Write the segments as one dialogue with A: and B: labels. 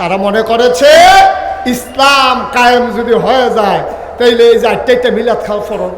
A: তারা মনে করেছে, ইসলাম কায়েম যদি হয়ে যায়, তাইলে এই যে একটা মিলাদ খাওয়া ফরন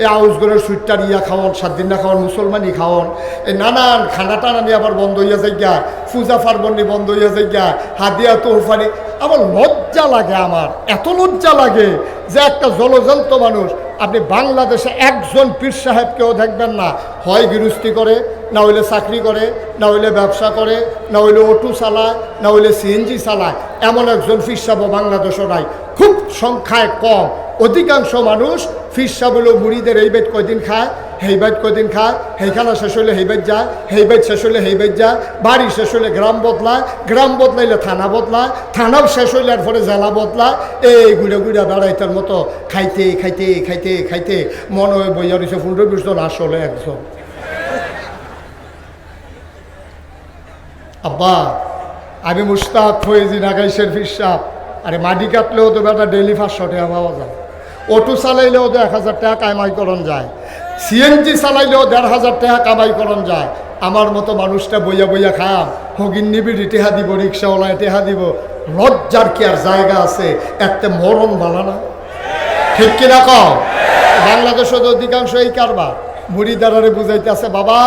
A: এই আউসগুলোর সুইটার ইয়া খাওয়ান, সাত দিন না খাওয়ান মুসলমানি খাওয়ান। এই নানান খানা টানা নিয়ে আবার বন্ধ হইয়া যায় গা পূজা পার্বণী বন্ধ হইয়া যায় গা হাদিয়া তোহফানি। আমার লজ্জা লাগে আমার, এত লজ্জা লাগে যে একটা জলজন্ত মানুষ আপনি বাংলাদেশে একজন পীর সাহেবকেও দেখবেন না। হয় গৃহস্থী করে, না হইলে চাকরি করে, না হইলে ব্যবসা করে, না হইলে অটো চালায়, না হইলে সিএনজি চালায়। এমন একজন পীর সাহেব বাংলাদেশও নাই। খুব সংখ্যায় কম। অধিকাংশ মানুষ ফিরসা বলে মুড়িদের এই বেদ কয়দিন খায়? হেই বেদ কয়দিন খায় হেইখানা শেষ হলে হেই বেদ যায় হেই বেদ শেষ হলে হেই বেদ যায় বাড়ি শেষ হলে গ্রাম বদলায় গ্রাম বদলাইলে থানা বদলায় থানাও শেষ হইলে আর পরে জেলা বদলায় এই ঘুরে ঘুরে বেড়াইতার মতো খাইতে খাইতে খাইতে খাইতে মনে হয় বইয়া রয়েছে পনেরো বিশ জন আসলে একজন। আব্বা, আমি মুস্তাক ফয়েজি নাগাইশের ফিরসাপ আরে মাটি কাটলেও তো বেটা ডেলি পাঁচশো টাকা পাওয়া যায়। অটো চালাইলেও তো এক হাজার টাকা কামাই করন যায়। সিএনজি চালাইলেও দেড় হাজার টাকা কামাই করন যায়। আমার মতো মানুষটা বইয়া বইয়া খাম। হগিন নিবিড়ি টেহা দিব, রিক্সাওয়ালায় টেহা দিব। লজ্জার কি আর জায়গা আছে? একটা মরণ বালা না? ঠিক কিনা কম বাংলাদেশের অধিকাংশ এই কারবার। মুড়িদারারে বুঝাইতে আছে বাবা,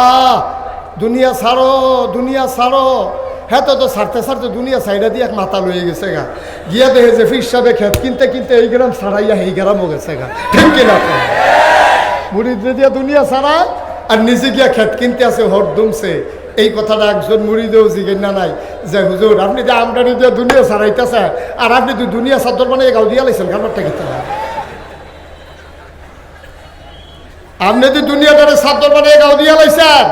A: দুনিয়া ছাড়ো দুনিয়া ছাড়ো। হ্যাঁ তো তো ছাড়তে ছাড়তে দুনিয়া সাইডা দিয়ে এক মাথা লয়ে গেছে গা। গিয়া দেখে যে ফির সাহেবে খেত কিনতে কিনতে এই গ্রাম ছাড়াইয়া এই গ্রামও গেছে গা। ঠিক কিনা কম মুড়িদে দিয়া দুনিয়া ছাড়া আর নিজে গিয়া খেত কিনতে আছে হর দুমছে। এই কথাটা একজন মুড়িদেও জিজ্ঞেস না নাই যে, হুজুর, আপনি যে আমদানি দিয়ে দুনিয়া ছাড়াইতেছে, আর আপনি তো দুনিয়া চাদর মানে গাও দিয়া লাইছেন, খাবারটা খেতে আপনি তো দুনিয়াটারে চাদর মানে গাও দিয়া লাইছেন,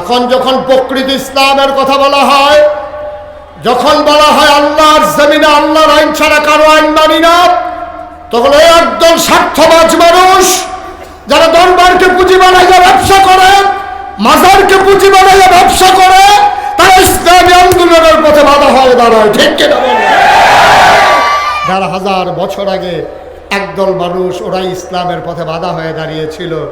A: এখন যখন প্রকৃতি ইসলামের কথা বলা হয়, যখন বলা হয় আল্লাহর জমিনে আল্লাহর আইন ছাড়া কারও আইন মানি না তখন ওই একদল স্বার্থবাজ মানুষ যারা দরবারকে পুঁজি বানাইয়া ব্যবসা করে, মাজারকে পুঁজি বানাইয়া ব্যবসা করে, তারা ইসলামী আন্দোলনের পথে বাধা হয়ে দাঁড়ায় ঠিক কিনা বলেন? হাজার বছর আগে একদল মানুষ ওরা ইসলামের পথে বাধা হয়ে দাঁড়িয়েছিল